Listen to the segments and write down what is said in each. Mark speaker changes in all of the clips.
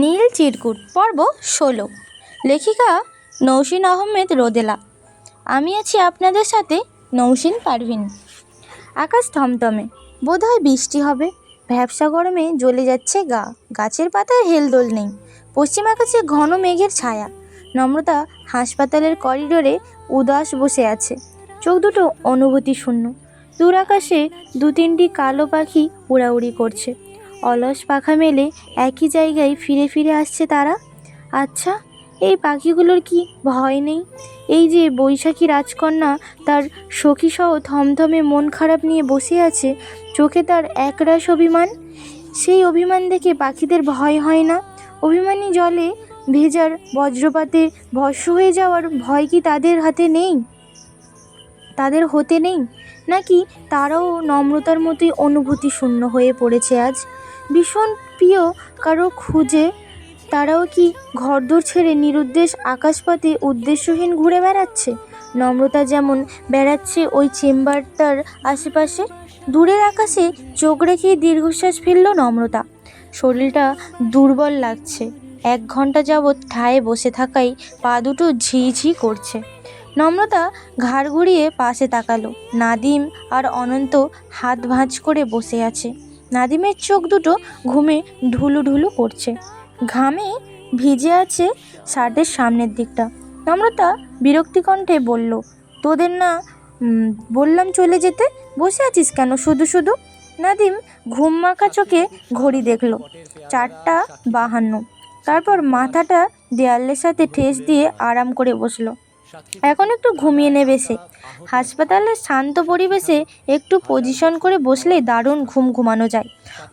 Speaker 1: নীল চিরকুট পর্ব ষোলো। লেখিকা নৌসিন আহমেদ রোদেলা। আমি আছি আপনাদের সাথে নৌসিন পারভিন। আকাশ থমথমে। বোধহয় বৃষ্টি হবে। ভ্যাবসা গরমে জ্বলে যাচ্ছে গা। গাছের পাতায় হেলদোল নেই। পশ্চিম আকাশে ঘন মেঘের ছায়া। নম্রতা হাসপাতালের করিডোরে উদাস বসে আছে। চোখ দুটো অনুভূতি শূন্য দূর আকাশে দু তিনটি কালো পাখি উড়াউড়ি করছে। অলস পাখা মেলে একই জায়গায় ফিরে ফিরে আসছে তারা। আচ্ছা এই পাখিগুলোর কি ভয় নেই? এই যে বৈশাখী রাজকন্যা তার সখীসহ থমথমে মন খারাপ নিয়ে বসে আছে, চোখে তার একরাশ অভিমান। সেই অভিমান দেখে পাখিদের ভয় হয় না। অভিমানী জলে ভেজার বজ্রপাতে ভস্ম হয়ে যাওয়ার ভয় কি তাদের হাতে নেই? তাদের হতে নেই? নাকি তারাও নম্রতার মতোই অনুভূতি শূন্য হয়ে পড়েছে আজ? ভীষণ প্রিয় কারও খুঁজে, তারাও কি ঘরদোর ছেড়ে নিরুদ্দেশ আকাশপথে উদ্দেশ্যহীন ঘুরে বেড়াচ্ছে? নম্রতা যেমন বেড়াচ্ছে ওই চেম্বারটার আশেপাশে, দূরের আকাশে চোখ রেখেই দীর্ঘশ্বাস ফেলল নম্রতা। শরীরটা দুর্বল লাগছে, এক ঘণ্টা যাবৎ ঠায়ে বসে থাকাই পা দুটো ঝিঝি করছে। নম্রতা ঘাড় ঘুরিয়ে পাশে তাকালো, নাদিম আর অনন্ত হাত ভাঁজ করে বসে আছে। নাদিমের চোখ দুটো ঘুমে ঢুলু ঢুলু করছে। ঘামে ভিজে আছে শার্টের সামনের দিকটা। নম্রতা বিরক্তি কণ্ঠে বলল, তোদের না বললাম চলে যেতে? বসে আছিস কেন? শুধু শুধু? নাদিম ঘুম মাখা চোখে ঘড়ি দেখল, চারটা বাহান্ন। তারপর মাথাটা দেয়ালের সাথে ঠেস দিয়ে আরাম করে বসল। এখন একটু ঘুমিয়ে নেবে সে হাসপাতালের শান্ত পরিবেশে একটু পজিশন করে বসলেই দারুণ ঘুম ঘুমানো যায়।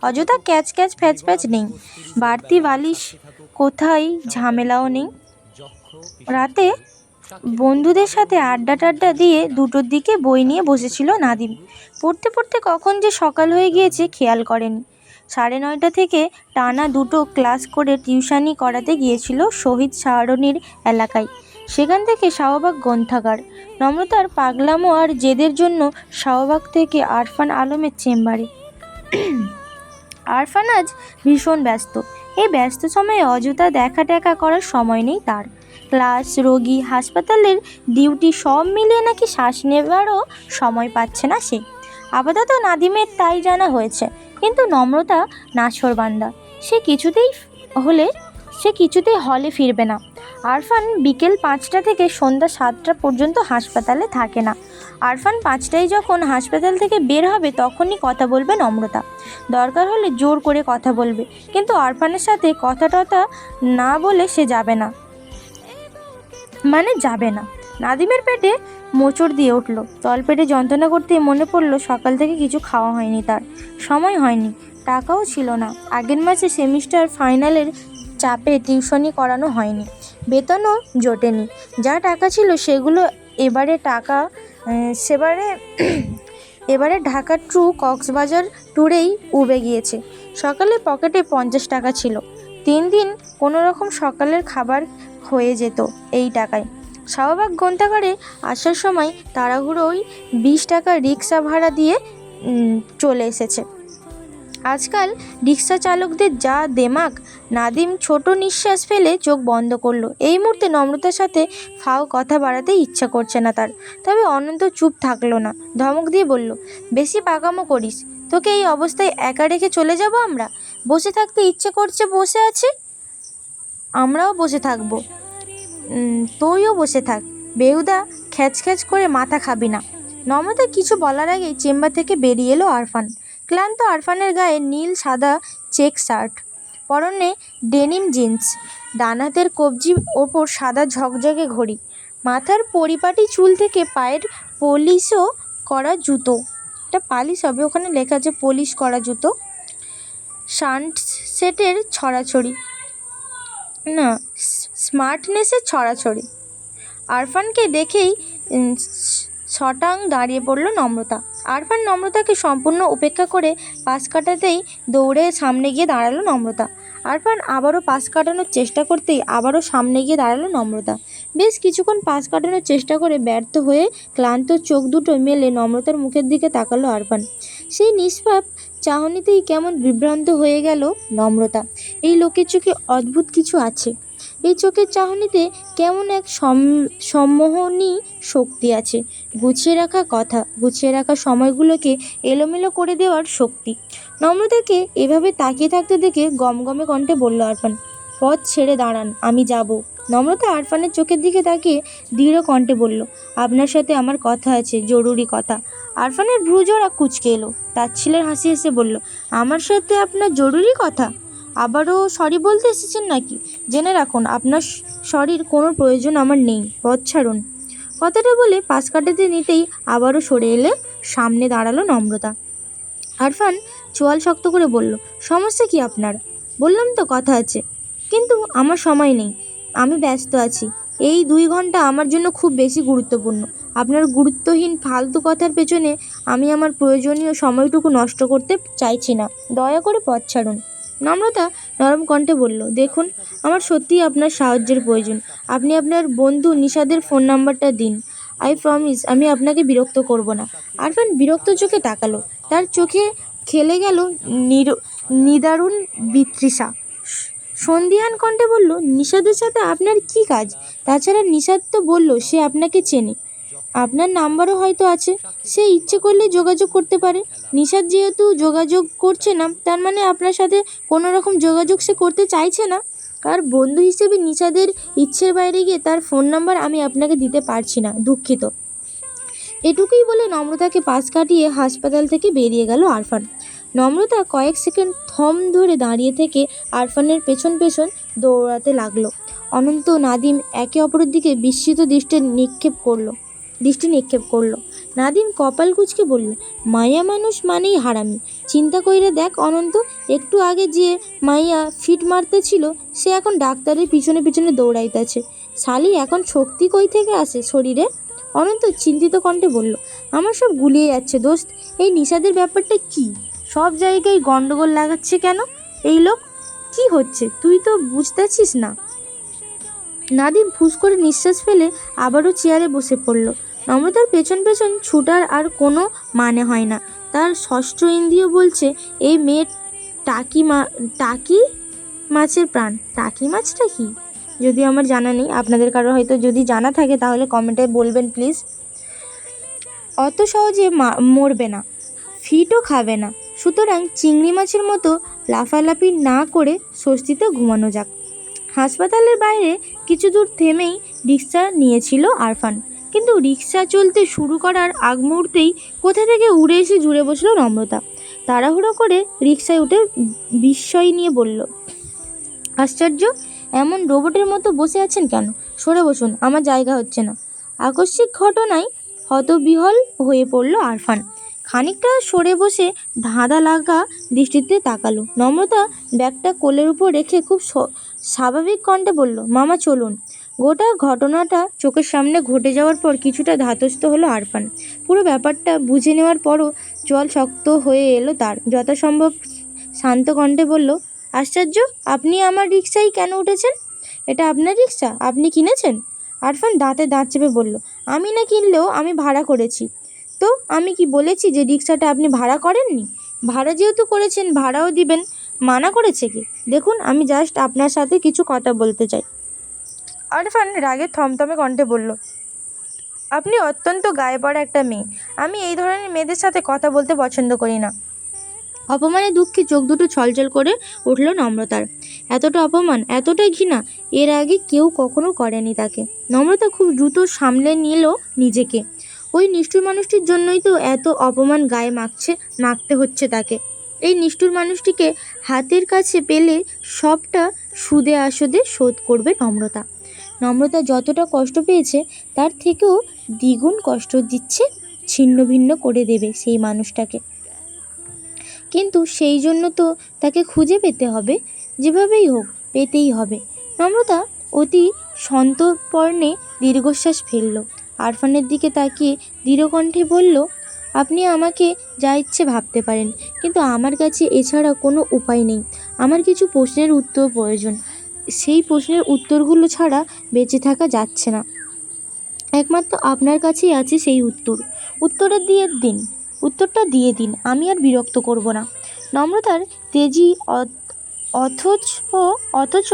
Speaker 1: অযথা ক্যাচ ক্যাচ ফ্যাচ ফ্যাচ নেই। বাড়তি বালিশ কোথায়? ঝামেলাও নেই। রাতে বন্ধুদের সাথে আড্ডা টাড্ডা দিয়ে দুটোর দিকে বই নিয়ে বসেছিল নাদিম। পড়তে পড়তে কখন যে সকাল হয়ে গিয়েছে খেয়াল করেনি। সাড়ে নয়টা থেকে টানা দুটো ক্লাস করে টিউশানি করাতে গিয়েছিল শহীদ সারণীর এলাকায়। সেখান থেকে শাহবাগ গ্রন্থাগার। নম্রতার পাগলামো আর জেদের জন্য শাহবাগ থেকে আরফান আলমের চেম্বারে। আরফান আজ ভীষণ ব্যস্ত। এই ব্যস্ত সময়ে অযথা দেখা টেকা করার সময় নেই তার। ক্লাস, রোগী, হাসপাতালের ডিউটি সব মিলিয়ে নাকি শ্বাস নেবারও সময় পাচ্ছে না সে। আপাতত নাদিমের তাই জানা হয়েছে, কিন্তু নম্রতা নাছরবান্দা সে কিছুতেই হলে, সে কিছুতেই হলে ফিরবে না। আরফান বিকেল পাঁচটা থেকে সন্ধ্যা সাতটা পর্যন্ত হাসপাতালে থাকে না। আরফান পাঁচটায় যখন হাসপাতাল থেকে বের হবে, তখনই কথা বলবে নম্রতা। দরকার হলে জোর করে কথা বলবে, কিন্তু আরফানের সাথে কথা টথা না বলে সে যাবে না। মানে যাবে না। নাদিমের পেটে মোচড় দিয়ে উঠল। তলপেটে যন্ত্রণা করতে মনে পড়ল সকাল থেকে কিছু খাওয়া হয়নি তার। সময় হয়নি, টাকাও ছিল না। আগের মাসে সেমিস্টার ফাইনালের চাপে টিউশনি করানো হয়নি। বেতনও জোটেনি। যা টাকা ছিল সেগুলো এবারে টাকা সেবারে, এবারে ঢাকা ট্রু কক্সবাজার ট্যুরেই উবে গিয়েছে। সকালে পকেটে পঞ্চাশ টাকা ছিল। তিন দিন কোনো রকম সকালের খাবার হয়ে যেত এই টাকায়। শাহবাগ গ্রন্থাগারে আসার সময় তাড়াহুড়োই বিশ টাকা রিক্সা ভাড়া দিয়ে চলে এসেছে। আজকাল রিক্সা চালকদের যা দেমাক, নাদিম ছোট নিঃশ্বাস ফেলে চোখ বন্ধ করল। এই মুহূর্তে নম্রতার সাথে ফাও কথা বাড়াতে ইচ্ছা করছে না তার। তবে অনন্ত চুপ থাকল না। ধমক দিয়ে বলল, বেশি পাকামো করিস। তোকে এই অবস্থায় একা রেখে চলে যাব আমরা? বসে থাকতে ইচ্ছে করছে বসে আছি? আমরাও বসে থাকব। তুইও বসে থাক। বেহুদা খ্যাচ খ্যাচ করে মাথা খাবি না। নম্রতা কিছু বলার আগেই চেম্বার থেকে বেরিয়ে এলো আরফান। ক্লান্ত আরফানের গায়ে নীল সাদা চেক শার্ট, পরনে ডেনিম জিন্স ডান হাতের কবজি ওপর সাদা ঝকঝকে ঘড়ি, মাথার পরিপাটি চুল থেকে পায়ের পলিশও করা জুতো। এটা পালিশ হবে, ওখানে লেখা আছে পলিশ করা জুতো। শান্ট সেটের ছড়াছড়ি। না, স্মার্টনেসের ছড়াছড়ি। আরফানকে দেখেই শটাং দাঁড়িয়ে পড়ল নম্রতা। আরফান নম্রতাকে সম্পূর্ণ উপেক্ষা করে পাশ কাটাতেই দৌড়ে সামনে গিয়ে দাঁড়াল নম্রতা। আরফান আবারও পাশ কাটানোর চেষ্টা করতেই আবারও সামনে গিয়ে দাঁড়াল নম্রতা। বেশ কিছুক্ষণ পাশ কাটানোর চেষ্টা করে ব্যর্থ হয়ে ক্লান্ত চোখ দুটো মেলে নম্রতার মুখের দিকে তাকালো আরফান। সেই নিষ্পাপ চাহনিতেই কেমন বিভ্রান্ত হয়ে গেল নম্রতা। এই লোকের চোখে অদ্ভুত কিছু আছে। এই চোখের চাহনিতে কেমন এক সম- সম্মোহনী শক্তি আছে। গুছিয়ে রাখা কথা, গুছিয়ে রাখা সময়গুলোকে এলোমেলো করে দেওয়ার শক্তি। নম্রতাকে এভাবে তাকিয়ে থাকতে দেখে গমগমে কণ্ঠে বলল আরফান, পথ ছেড়ে দাঁড়ান, আমি যাব। নম্রতা আরফানের চোখের দিকে তাকিয়ে দৃঢ় কণ্ঠে বলল, আপনার সাথে আমার কথা আছে, জরুরি কথা। আরফানের ভ্রুজোড়া কুচকে এলো তার ছেলের হাসি হেসে বলল, আমার সাথে আপনার জরুরি কথা? আবারও সরি বলতে এসেছেন নাকি? জেনে রাখুন, আপনার শরীর কোনো প্রয়োজন আমার নেই, পথ ছাড়ুন। কথাটা বলে পাশ কাটাতে নিতেই আবারও সরে এলে সামনে দাঁড়াল নম্রতা। আরফান চোয়াল শক্ত করে বলল, সমস্যা কি আপনার? বললাম তো কথা আছে, কিন্তু আমার সময় নেই, আমি ব্যস্ত আছি। এই দুই ঘণ্টা আমার জন্য খুব বেশি গুরুত্বপূর্ণ। আপনার গুরুত্বহীন ফালতু কথার পেছনে আমি আমার প্রয়োজনীয় সময়টুকু নষ্ট করতে চাইছি না। দয়া করে পথ ছাড়ুন। নম্রতা নরম কণ্ঠে বলল, দেখুন, আমার সত্যিই আপনার সাহায্যের প্রয়োজন। আপনি আপনার বন্ধু নিশাদের ফোন নাম্বারটা দিন। আই প্রমিস আমি আপনাকে বিরক্ত করব না। আরফান বিরক্ত চোখে তাকালো। তার চোখে খেলে গেল নিদারুণ বিতৃষা। সন্ধিহান কণ্ঠে বলল নিষাদের সাথে আপনার কি কাজ? তাছাড়া নিষাদ তো বলল, সে আপনাকে চেনে। আপনার নাম্বারও হয়তো আছে। সে ইচ্ছে করলে যোগাযোগ করতে পারে। নিষাদ যেহেতু যোগাযোগ করছে না, তার মানে আপনার সাথে কোনো রকম যোগাযোগ সে করতে চাইছে না। আর বন্ধু হিসেবে নিষাদের ইচ্ছের বাইরে গিয়ে তার ফোন নাম্বার আমি আপনাকে দিতে পারছি না, দুঃখিত। এটুকুই বলে নম্রতাকে পাশ কাটিয়ে হাসপাতাল থেকে বেরিয়ে গেল আরফান। নম্রতা কয়েক সেকেন্ড থম ধরে দাঁড়িয়ে থেকে আরফানের পেছন পেছন দৌড়াতে লাগল। অনন্ত নাদিম একে অপরের দিকে বিস্মিত দৃষ্টি নিক্ষেপ করল। দৃষ্টি নিক্ষেপ করল। নাদিম কপাল কুচকে বলল, মায়া মানুষ মানেই হারামি। চিন্তা কইরা দেখ অনন্ত, একটু আগে যে মাইয়া ফিট মারতে ছিল সে এখন ডাক্তারের পিছনে পিছনে দৌড়াইতেছে। শালি এখন শক্তি কই থেকে আসে শরীরে? অনন্ত চিন্তিত কণ্ঠে বলল, আমার সব গুলিয়ে যাচ্ছে দোস্ত, এই নিষাদের ব্যাপারটা কি? সব জায়গায় গন্ডগোল লাগাচ্ছে কেন? এই লোক, কি হচ্ছে? তুই তো বুঝতেছিস না? নাদিম ফুস করে নিঃশ্বাস ফেলে আবারও চেয়ারে বসে পড়ল। নম্রতার পেছন পেছন ছুটার আর কোনো মানে হয় না। তার ষষ্ঠ ইন্দ্রিয় বলছে, এই মেয়ের টাকি মা, টাকি মাছের প্রাণ। টাকি মাছটা কি? যদি আমার জানা নেই, আপনাদের কারও হয়তো যদি জানা থাকে, তাহলে কমেন্টে বলবেন প্লিজ। অত সহজে মরবে না, ফিটও খাবে না। সুতরাং চিংড়ি মাছের মতো লাফালাফি না করে স্বস্তিতে ঘুমানো যাক। হাসপাতালের বাইরে কিছু দূর থেমেই রিক্সা নিয়েছিল আরফান। কিন্তু রিক্সা চলতে শুরু করার আগ মুহূর্তেই কোথা থেকে উড়ে এসে জুড়ে বসল নম্রতা। তাড়াহুড়ো করে রিক্সায় উঠে বিস্ময় নিয়ে বলল, আশ্চর্য, এমন রোবটের মতো বসে আছেন কেন? সরে বসুন, আমার জায়গা হচ্ছে না। আকস্মিক ঘটনায় হতবিহল হয়ে পড়ল আরফান। খানিকটা সরে বসে ধাঁধা লাগা দৃষ্টিতে তাকালো। নম্রতা ব্যাগটা কোলের উপর রেখে খুব স্বাভাবিক কণ্ঠে বলল, মামা, চলুন। গোটা ঘটনাটা চোখের সামনে ঘটে যাওয়ার পর কিছুটা ধাতস্থ হলো আরফান। পুরো ব্যাপারটা বুঝে নেওয়ার পরও জল শক্ত হয়ে এলো তার। যথাসম্ভব শান্ত কণ্ঠে বলল, আশ্চর্য, আপনি আমার রিক্সায় কেন উঠেছেন? এটা আপনার রিক্সা আপনি কিনেছেন? আরফান দাঁতে দাঁত চেপে বলল, আমি না কিনলেও আমি ভাড়া করেছি। তো আমি কি বলেছি যে রিক্সাটা আপনি ভাড়া করেননি? ভাড়া যেহেতু করেছেন, ভাড়াও দিবেন, মানা করেছে কি? দেখুন, আমি জাস্ট আপনার সাথে কিছু কথা বলতে চাই। আরফান রাগে থমথমে কণ্ঠে বলল, আপনি অত্যন্ত গায়ে পড়া একটা মেয়ে। আমি এই ধরনের মেয়েদের সাথে কথা বলতে পছন্দ করি না। অপমানে দুঃখে চোখ দুটো ছলছল করে উঠল নম্রতার। এতটা অপমান এতটাই ঘৃণা, এর আগে কেউ কখনো করেনি তাকে। নম্রতা খুব দ্রুত সামলে নিল নিজেকে। ওই নিষ্ঠুর মানুষটির জন্যই তো এত অপমান গায়ে মাখছে, মাখতে হচ্ছে তাকে। এই নিষ্ঠুর মানুষটিকে হাতের কাছে পেলে সবটা সুদে আসদে শোধ করবে নম্রতা। নম্রতা যতটা কষ্ট পেয়েছে, তার থেকেও দ্বিগুণ কষ্ট দিচ্ছে, ছিন্ন ভিন্ন করে দেবে সেই মানুষটাকে। কিন্তু সেই জন্য তো তাকে খুঁজে পেতে হবে, যেভাবেই হোক পেতেই হবে। নম্রতা অতি সন্তর্পণে দীর্ঘশ্বাস ফেলল। আরফানের দিকে তাকিয়ে দৃঢ়কণ্ঠে বলল, আপনি আমাকে যা ইচ্ছে ভাবতে পারেন, কিন্তু আমার কাছে এছাড়া কোনো উপায় নেই। আমার কিছু প্রশ্নের উত্তর প্রয়োজন। সেই প্রশ্নের উত্তরগুলো ছাড়া বেঁচে থাকা যাচ্ছে না। একমাত্র আপনার কাছেই আছে সেই উত্তর। উত্তরের দিয়ে দিন। উত্তরটা দিয়ে দিন। আমি আর বিরক্ত করব না। নম্রতার তেজি অথচ অথচ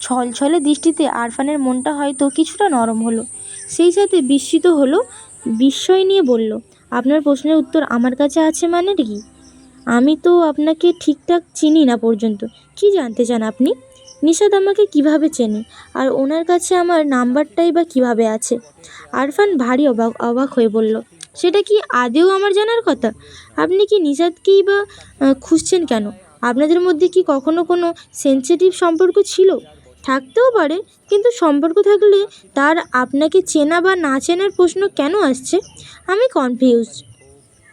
Speaker 1: ছলছলে দৃষ্টিতে আরফানের মনটা হয়তো কিছুটা নরম হলো। সেই সাথে বিস্মিত হলো, বিস্ময় নিয়ে বলল, আপনার প্রশ্নের উত্তর আমার কাছে আছে মানে কি? আমি তো আপনাকে ঠিকঠাক চিনি না পর্যন্ত। কি জানতে চান আপনি? নিশাদ আমাকে কীভাবে চেনে? আর ওনার কাছে আমার নাম্বারটাই বা কীভাবে আছে? আরফান ভারী অবাক অবাক হয়ে বলল, সেটা কি আদেও আমার জানার কথা? আপনি কি নিশাদকেই বা খুঁজছেন কেন? আপনাদের মধ্যে কি কখনো কোনো সেন্সিটিভ সম্পর্ক ছিল? থাকতেও পারে, কিন্তু সম্পর্ক থাকলে তার আপনাকে চেনা বা না চেনার প্রশ্ন কেন আসছে? আমি কনফিউজ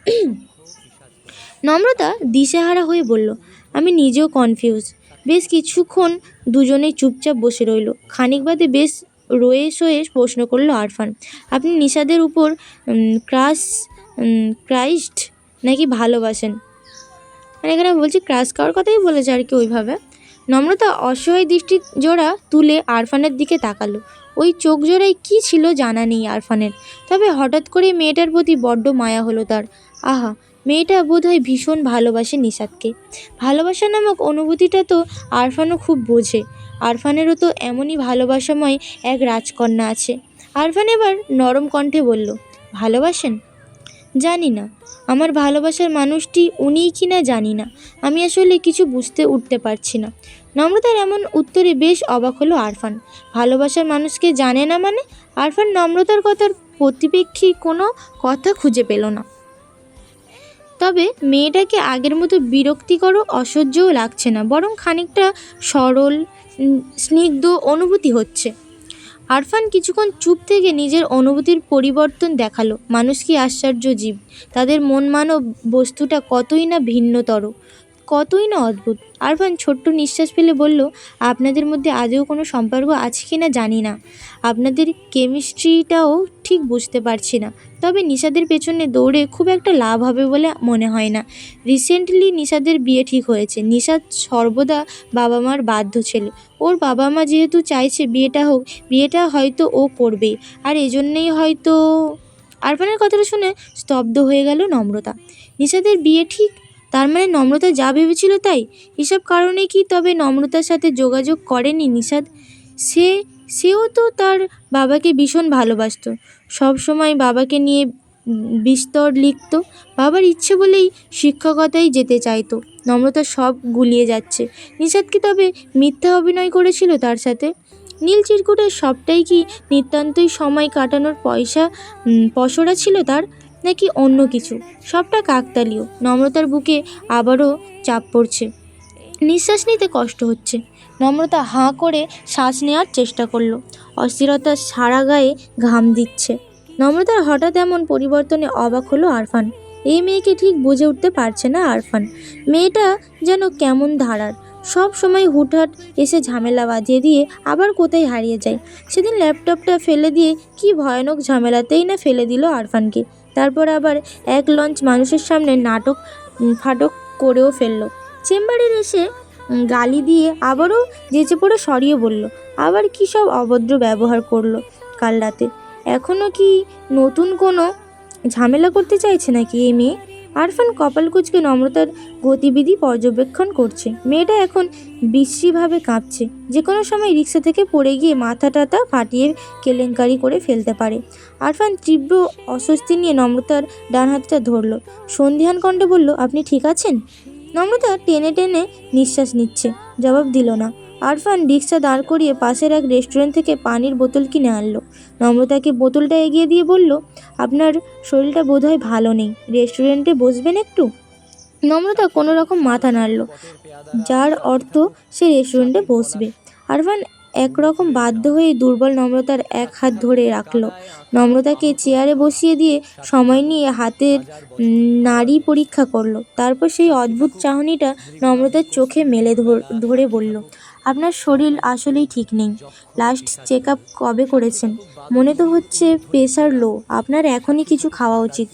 Speaker 1: নম্রতা দিশেহারা হয়ে বলল, আমি নিজেও কনফিউজ বেশ কিছুক্ষণ দুজনেই চুপচাপ বসে রইল। খানিক বাদে বেশ রয়ে সয়ে প্রশ্ন করল আরফান, আপনি নিশাদের উপর ক্রাশ ক্রাইস্ট নাকি ভালোবাসেন? মানে এখানে বলছি, ক্রাশ খাওয়ার কথাই বলেছে আর কি ওইভাবে? নম্রতা অসহায় দৃষ্টি জোড়া তুলে আরফানের দিকে তাকালো। ওই চোখ জোড়ায় কী ছিল জানা নেই আরফানের। তবে হঠাৎ করে মেয়েটার প্রতি বড্ড মায়া হলো তার। আহা মেয়েটা বোধহয় ভীষণ ভালোবাসে নিশাদকে ভালোবাসা নামক অনুভূতিটা তো আরফানও খুব বোঝে। আরফানেরও তো এমনই ভালোবাসাময় এক রাজকন্যা আছে। আরফান এবার নরম কণ্ঠে বলল, ভালোবাসেন? জানি না। আমার ভালোবাসার মানুষটি উনিই কি না জানি না। আমি আসলে কিছু বুঝতে উঠতে পারছি না। নম্রতার এমন উত্তরে বেশ অবাক হলো আরফান। ভালোবাসার মানুষকে জানে না মানে? আরফান নম্রতার কথার প্রতিপেক্ষী কোনো কথা খুঁজে পেল না। তবে মেয়েটাকে আগের মতো বিরক্তিকর অসহ্যও লাগছে না, বরং খানিকটা সরল স্নিগ্ধ অনুভূতি হচ্ছে। আরফান কিছুক্ষণ চুপ থেকে নিজের অনুভূতির পরিবর্তন দেখাল। মানুষ কি আশ্চর্য জীব। তাদের মন মানব বস্তুটা কতই না ভিন্নতর। কতই না অদ্ভুত। আরফান ছোট্ট নিঃশ্বাস ফেলে বলল, আপনাদের মধ্যে আদৌ কোনো সম্পর্ক আছে কি না জানি না। আপনাদের কেমিস্ট্রিটাও ঠিক বুঝতে পারছি না। তবে নিশাদের পেছনে দৌড়ে খুব একটা লাভ হবে বলে মনে হয় না। রিসেন্টলি নিশাদের বিয়ে ঠিক হয়েছে। নিশাদ সর্বদা বাবা মার বাধ্য ছেলে। ওর বাবা মা যেহেতু চাইছে বিয়েটা হোক, বিয়েটা হয়তো ও করবেই। আর এজন্যই হয়তো আরফানের কথাটা শুনে স্তব্ধ হয়ে গেল নম্রতা। নিশাদের বিয়ে ঠিক তার মানে নম্রতা যা ভেবেছিল তাই? এসব কারণে কি তবে নম্রতার সাথে যোগাযোগ করেনি নিষাদ? সে, সেও তো তার বাবাকে ভীষণ ভালোবাসতো। সব সময় বাবাকে নিয়ে বিস্তর লিখত। বাবার ইচ্ছে বলেই শিক্ষকতায় যেতে চাইতো। নম্রতা সব গুলিয়ে যাচ্ছে। নিশাদ কি তবে মিথ্যা অভিনয় করেছিল তার সাথে? নীল চিরকুটের সবটাই কি নিতান্তই সময় কাটানোর পয়সা পসরা ছিল তার? নাকি অন্য কিছু? সবটা কাকতালীয়। নম্রতার বুকে আবারও চাপ পড়ছে। নিঃশ্বাস নিতে কষ্ট হচ্ছে। নম্রতা হাঁ করে শ্বাস নেওয়ার চেষ্টা করল। অস্থিরতা সারা গায়ে ঘাম দিচ্ছে। নম্রতার হঠাৎ এমন পরিবর্তনে অবাক হলো আরফান। এই মেয়েকে ঠিক বুঝে উঠতে পারছে না আরফান। মেয়েটা যেন কেমন ধারার। সব সময় হুটহাট এসে ঝামেলা বাজিয়ে দিয়ে আবার কোথায় হারিয়ে যায়। সেদিন ল্যাপটপটা ফেলে দিয়ে কি ভয়ানক ঝামেলাতেই না ফেলে দিল আরফানকে। তারপর আবার এক লঞ্চ মানুষের সামনে নাটক ফাটক করেও ফেলল। চেম্বারের এসে গালি দিয়ে আবারও যেচে পড়ে সরিয়ে বলল, আবার কি সব অভদ্র ব্যবহার করল কাল রাতে? এখনও কি নতুন কোনো ঝামেলা করতে চাইছে নাকি এই মেয়ে? আরফান কপাল কুচকে নম্রতার গতিবিধি পর্যবেক্ষণ করছে। মেয়েটা এখন বিশ্রীভাবে কাঁপছে। যে কোনো সময় রিক্সা থেকে পড়ে গিয়ে মাথা টাথা ফাটিয়ে কেলেঙ্কারি করে ফেলতে পারে। আরফান তীব্র অস্বস্তি নিয়ে নম্রতার ডান হাতটা ধরল। সন্ধিহান কণ্ঠে বলল, আপনি ঠিক আছেন? নম্রতা টেনে টেনে নিঃশ্বাস নিচ্ছে। জবাব দিল না। আরফান রিক্সা দাঁড় করিয়ে পাশের এক রেস্টুরেন্ট থেকে পানির বোতল কিনে আনলো। নম্রতাকে বোতলটা এগিয়ে দিয়ে বলল, আপনার শরীরটা বোধহয় ভালো নেই। রেস্টুরেন্টে বসবেন একটু? নম্রতা কোনো রকম মাথা নাড়ল। যার অর্থ সে রেস্টুরেন্টে বসবে। আরফান একরকম বাধ্য হয়ে দুর্বল নম্রতার এক হাত ধরে রাখল। নম্রতাকে চেয়ারে বসিয়ে দিয়ে সময় নিয়ে হাতের নাড়ি পরীক্ষা করল। তারপর সেই অদ্ভুত চাহনিটা নম্রতার চোখে মেলে ধরে বলল, আপনার শরীর আসলেই ঠিক নেই। লাস্ট চেক আপ কবে করেছেন? মনে তো হচ্ছে প্রেশার লো আপনার এখনই কিছু খাওয়া উচিত।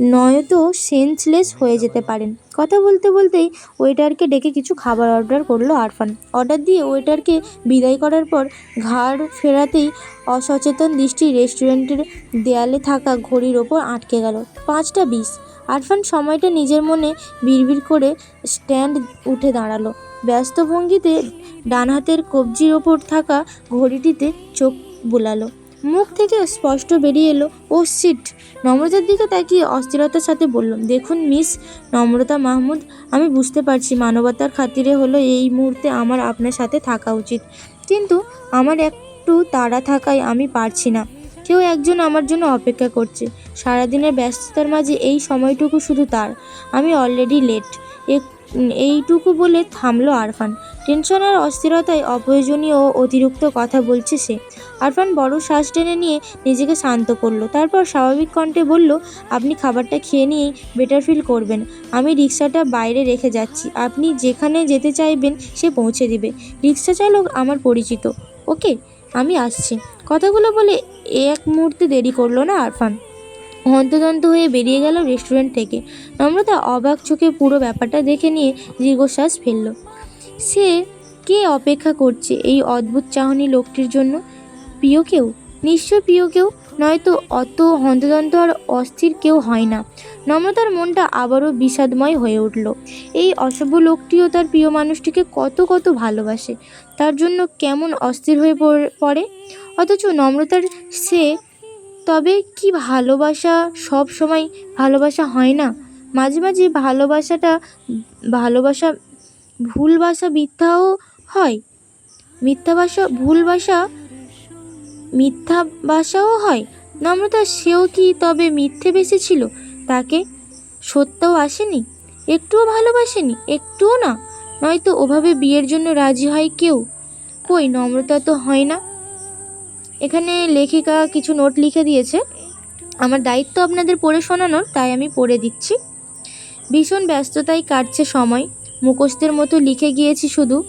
Speaker 1: নয়তো সেন্সলেস হয়ে যেতে পারেন। কথা বলতে বলতেই ওয়েটারকে ডেকে কিছু খাবার অর্ডার করল আরফান। অর্ডার দিয়ে ওয়েটারকে বিদায় করার পর ঘাড় ফেরাতেই অসচেতন দৃষ্টি রেস্টুরেন্টের দেয়ালে থাকা ঘড়ির ওপর আটকে গেল। পাঁচটা বিশ। আরফান সময়টা নিজের মনে বিড়বিড় করে স্ট্যান্ড উঠে দাঁড়াল। ব্যস্ত ভঙ্গিতে ডান হাতের কবজির ওপর থাকা ঘড়িটিতে চোখ বুলালো। মুখ থেকে স্পষ্ট বেরিয়ে এলো, ও সিট। নম্রতার দিকে তাকিয়ে অস্থিরতার সাথে বলল, দেখুন মিস নম্রতা মাহমুদ, আমি বুঝতে পারছি মানবতার খাতিরে হলো এই মুহূর্তে আমার আপনার সাথে থাকা উচিত। কিন্তু আমার একটু তাড়া থাকায় আমি পারছি না। কেউ একজন আমার জন্য অপেক্ষা করছে। সারাদিনের ব্যস্ততার মাঝে এই সময়টুকু শুধু তার। আমি অলরেডি লেট। এইটুকু বলে থামলো আরফান। টেনশন আর অস্থিরতায় অপ্রয়োজনীয় ও অতিরিক্ত কথা বলছে সে। আরফান বড় শ্বাস টেনে নিয়ে নিজেকে শান্ত করল। তারপর স্বাভাবিক কণ্ঠে বলল, আপনি খাবারটা খেয়ে নিয়েই বেটার ফিল করবেন। আমি রিক্সাটা বাইরে রেখে যাচ্ছি। আপনি যেখানে যেতে চাইবেন সে পৌঁছে দিবে। রিক্সা চালক আমার পরিচিত। ওকে, আমি আসছি। কথাগুলো বলে এক মুহূর্তে দেরি করল না আরফান। হন্তদন্ত হয়ে বেরিয়ে গেল রেস্টুরেন্ট থেকে। নম্রতা অবাক চোখে পুরো ব্যাপারটা দেখে নিয়ে দীর্ঘশ্বাস ফেলল। সে কে অপেক্ষা করছে এই অদ্ভুত চাহনি লোকটির জন্য? প্রিয় কেউ? নিশ্চয় প্রিয় কেউ? নয়তো অত হন্তদন্ত আর অস্থির কেউ হয় না। নম্রতার মনটা আবারও বিষাদময় হয়ে উঠল। এই অসভ্য লোকটিও তার প্রিয় মানুষটিকে কত কত ভালোবাসে। তার জন্য কেমন অস্থির হয়ে পড়ে- অথচ নম্রতার সে তবে কি ভালোবাসা? সব সময় ভালোবাসা হয় না। মাঝে মাঝে ভালোবাসাটা, ভালোবাসা ভুলবাসা মিথ্যাও হয়। মিথ্যাবাসা, ভুলবাসা মিথ্যা বাসাও হয়। নম্রতা সেও কি তবে মিথ্যে বেসেছিল? তাকে সত্যও আসেনি। একটুও ভালোবাসেনি, একটুও না। নয়তো ওভাবে বিয়ের জন্য রাজি হয় কেউ। কই, নম্রতা তো হয় না। এখানে লেখিকা কিছু নোট লিখে দিয়েছে। আমার দায়িত্ব আপনাদের পড়ে শোনানোর, তাই আমি পড়ে দিচ্ছি। ভীষণ ব্যস্ততায় কাটছে সময়। মুখস্থের মতো লিখে গিয়েছি শুধু।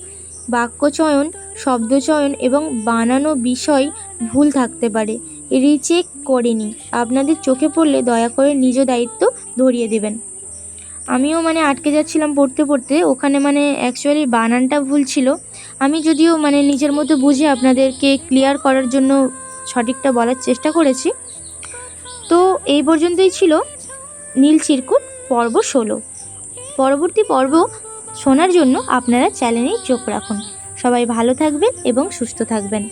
Speaker 1: বাক্যচয়ন শব্দচয়ন এবং বানানো বিষয় ভুল থাকতে পারে। রিচেক করিনি। আপনাদের চোখে পড়লে দয়া করে নিজ দায়িত্ব ধরিয়ে দেবেন। আমিও মানে আটকে যাচ্ছিলাম পড়তে পড়তে। ওখানে মানে অ্যাকচুয়ালি বানানটা ভুল ছিল। আমি যদিও মানে নিজের মধ্যে বুঝে আপনাদেরকে ক্লিয়ার করার জন্য সঠিকটা বলার চেষ্টা করেছি। তো এই পর্যন্তই ছিল নীল চিরকুট পর্ব ষোলো। পরবর্তী পর্ব শোনার জন্য আপনারা চ্যানেলেই চোখ রাখুন। সবাই ভালো থাকবেন এবং সুস্থ থাকবেন।